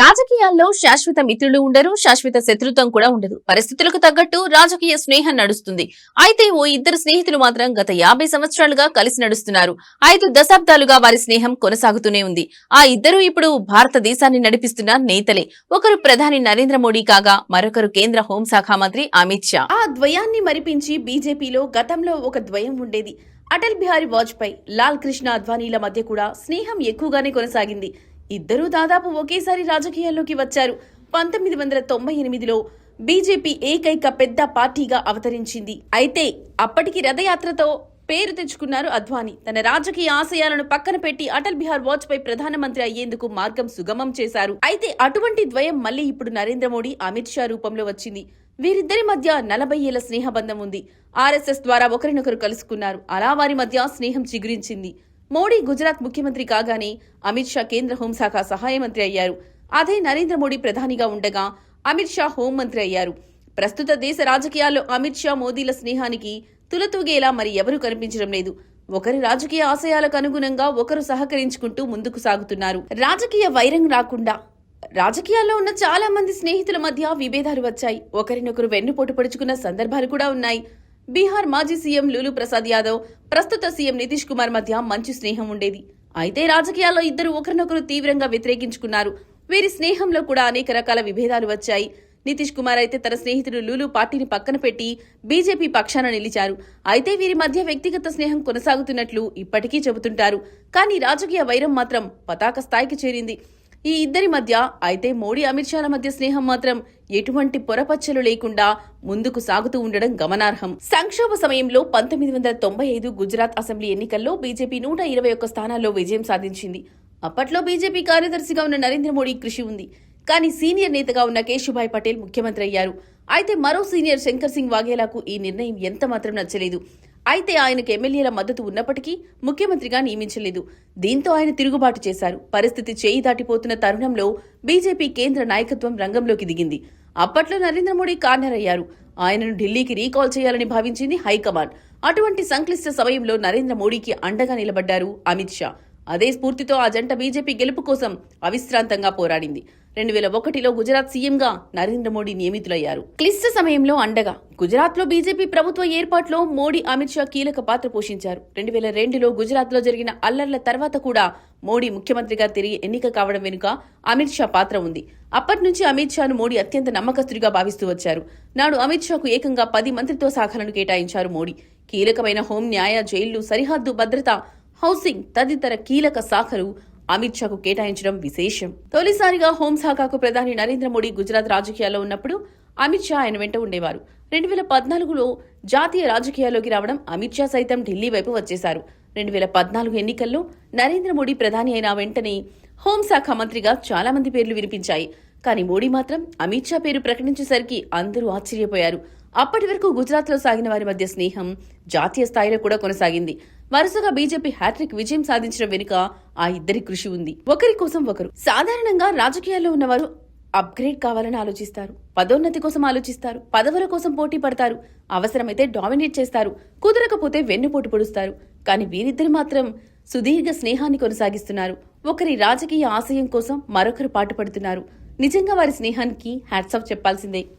రాజకీయాల్లో శాశ్వత మిత్రులు ఉండరు శాశ్వత శత్రుత్వం కూడా ఉండదు. పరిస్థితులకు తగ్గట్టు రాజకీయ స్నేహం నడుస్తుంది. అయితే ఓ ఇద్దరు స్నేహితులు మాత్రం గత యాభై సంవత్సరాలుగా కలిసి నడుస్తున్నారు. ఐదు దశాబ్దాలుగా వారి స్నేహం కొనసాగుతూనే ఉంది. ఆ ఇద్దరు ఇప్పుడు భారతదేశాన్ని నడిపిస్తున్న నేతలే. ఒకరు ప్రధాని నరేంద్ర మోడీ కాగా మరొకరు కేంద్ర హోంశాఖ మంత్రి అమిత్ షా. ఆ ద్వయాన్ని మరిపించి బీజేపీలో గతంలో ఒక ద్వయం ఉండేది. అటల్ బిహారీ వాజ్పేయి లాల్ కృష్ణ అద్వానీల మధ్య కూడా స్నేహం ఎక్కువగానే కొనసాగింది. ఇద్దరూ దాదాపు ఒకేసారి రాజకీయాల్లోకి వచ్చారు. పంతొమ్మిది వందల తొంభై ఎనిమిదిలో బీజేపీ ఏకైక పెద్ద పార్టీగా అవతరించింది. అయితే అప్పటికి రథయాత్రతో పేరు తెచ్చుకున్నారు అద్వానీ. తన రాజకీయ ఆశయాలను పక్కన పెట్టి అటల్ బిహార్ వాజ్పేయి ప్రధానమంత్రి అయ్యేందుకు మార్గం సుగమం చేశారు. అయితే అటువంటి ద్వయం మళ్ళీ ఇప్పుడు నరేంద్ర మోడీ అమిత్ షా రూపంలో వచ్చింది. వీరిద్దరి మధ్య నలభై ఏళ్ళ స్నేహబంధం ఉంది. ఆర్ఎస్ఎస్ ద్వారా ఒకరినొకరు కలుసుకున్నారు. అలా వారి మధ్య స్నేహం చిగురించింది. మోడీ గుజరాత్ ముఖ్యమంత్రి కాగానే అమిత్ షా కేంద్ర హోంశాఖ సహాయ మంత్రి అయ్యారు. అదే నరేంద్ర మోడీ ప్రధానిగా ఉండగా అమిత్ షా హోంమంత్రి అయ్యారు. ప్రస్తుత దేశ రాజకీయాల్లో అమిత్ షా మోదీల స్నేహానికి తులతూగేలా మరి ఎవరూ కనిపించడం లేదు. ఒకరి రాజకీయ ఆశయాలకు అనుగుణంగా ఒకరు సహకరించుకుంటూ ముందుకు సాగుతున్నారు. రాజకీయ వైరం రాకుండా రాజకీయాల్లో ఉన్న చాలా మంది స్నేహితుల మధ్య విభేదాలు వచ్చాయి. ఒకరినొకరు వెన్నుపోటు పడుచుకున్న సందర్భాలు కూడా ఉన్నాయి. బీహార్ మాజీ సీఎం లూలు ప్రసాద్ యాదవ్ ప్రస్తుత సీఎం నితీష్ కుమార్ మధ్య మంచి స్నేహం ఉండేది. అయితే రాజకీయాల్లో ఇద్దరు ఒకరినొకరు తీవ్రంగా వ్యతిరేకించుకున్నారు. వీరి స్నేహంలో కూడా అనేక రకాల విభేదాలు వచ్చాయి. నితీష్ కుమార్ అయితే తన స్నేహితుడు లూలు పార్టీని పక్కన పెట్టి బీజేపీ పక్షాన నిలిచారు. అయితే వీరి మధ్య వ్యక్తిగత స్నేహం కొనసాగుతున్నట్లు ఇప్పటికీ చెబుతుంటారు. కానీ రాజకీయ వైరం మాత్రం పతాక స్థాయికి చేరింది. ఈ ఇద్దరి మధ్య అయితే మోడీ అమిత్ షాల మధ్య స్నేహం మాత్రం ఎటువంటి పొరపచ్చలు లేకుండా ముందుకు సాగుతూ ఉండడం గమనార్హం. సంక్షోభ సమయంలో పంతొమ్మిది వందల తొంభై ఐదు గుజరాత్ అసెంబ్లీ ఎన్నికల్లో బీజేపీ నూట ఇరవై ఒక్క స్థానాల్లో విజయం సాధించింది. అప్పట్లో బీజేపీ కార్యదర్శిగా ఉన్న నరేంద్ర మోడీ కృషి ఉంది. కానీ సీనియర్ నేతగా ఉన్న కేశుభాయ్ పటేల్ ముఖ్యమంత్రి అయ్యారు. అయితే మరో సీనియర్ శంకర్ సింగ్ వాఘేలాకు ఈ నిర్ణయం ఎంత మాత్రం నచ్చలేదు. అయితే ఆయనకు ఎమ్మెల్యేల మద్దతు ఉన్నప్పటికీ ముఖ్యమంత్రిగా నియమించలేదు. దీంతో ఆయన తిరుగుబాటు చేశారు. పరిస్థితి చేయి దాటిపోతున్న తరుణంలో బీజేపీ కేంద్ర నాయకత్వం రంగంలోకి దిగింది. అప్పట్లో నరేంద్ర మోడీ కార్నర్ అయ్యారు ఆయనను ఢిల్లీకి రీకాల్ చేయాలని భావించింది హైకమాండ్. అటువంటి సంక్లిష్ట సమయంలో నరేంద్ర మోడీకి అండగా నిలబడ్డారు అమిత్ షా. అదే స్ఫూర్తితో ఆ జంట బీజేపీ గెలుపు కోసం అవిశ్రాంతంగా పోరాడింది. రెండు వేల ఒకటిలో గుజరాత్ సీఎంగా నరేంద్ర మోడీ నియమితులయ్యారు. క్లిష్ట సమయంలో అండగా గుజరాత్లో బీజేపీ ప్రభుత్వ ఏర్పాటులో మోడీ అమిత్ షా కీలక పాత్ర పోషించారు. రెండు వేల రెండులో గుజరాత్లో జరిగిన అల్లర్ల తర్వాత కూడా మోడీ ముఖ్యమంత్రిగా తిరిగి ఎన్నిక కావడం వెనుక అమిత్ షా పాత్ర ఉంది. అప్పటి నుంచి అమిత్ షాను మోడీ అత్యంత నమ్మకస్తుడిగా భావిస్తూ వచ్చారు. నాడు అమిత్ షాకు ఏకంగా పది మంత్రిత్వ శాఖలను కేటాయించారు మోడీ. కీలకమైన హోం న్యాయ జైళ్ళు సరిహద్దు భద్రత హౌసింగ్ తదితర కీలక శాఖలు అమిత్ షాకు కేటాయించడం విశేషం. తొలిసారిగా హోంశాఖకు ప్రధాని నరేంద్ర మోడీ గుజరాత్ రాజకీయాల్లో ఉన్నప్పుడు అమిత్ షా ఆయన వెంట ఉండేవారు. రెండు వేల పద్నాలుగులో జాతీయ రాజకీయాల్లోకి రావడం అమిత్ షా సైతం ఢిల్లీ వైపు వచ్చేశారు. రెండు వేల పద్నాలుగు ఎన్నికల్లో నరేంద్ర మోడీ ప్రధాని అయిన వెంటనే హోంశాఖ మంత్రిగా చాలా మంది పేర్లు వినిపించాయి. కానీ మోడీ మాత్రం అమిత్ షా పేరు ప్రకటించేసరికి అందరూ ఆశ్చర్యపోయారు. అప్పటి వరకు గుజరాత్లో సాగిన వారి మధ్య స్నేహం జాతీయ స్థాయిలో కూడా కొనసాగింది. వరుసగా బీజేపీ హ్యాట్రిక్ విజయం సాధించడం వెనుక ఆ ఇద్దరి కృషి ఉంది. ఒకరి కోసం ఒకరు. సాధారణంగా రాజకీయాల్లో ఉన్నవారు అప్గ్రేడ్ కావాలని ఆలోచిస్తారు. పదోన్నతి కోసం ఆలోచిస్తారు. పదవుల కోసం పోటీ పడతారు. అవసరమైతే డామినేట్ చేస్తారు. కుదరకపోతే వెన్నుపోటు పొడుస్తారు. కానీ వీరిద్దరు మాత్రం సుదీర్ఘ స్నేహాన్ని కొనసాగిస్తున్నారు. ఒకరి రాజకీయ ఆశయం కోసం మరొకరు పాటుపడుతున్నారు. నిజంగా వారి స్నేహానికి హ్యాట్సాఫ్ చెప్పాల్సిందే.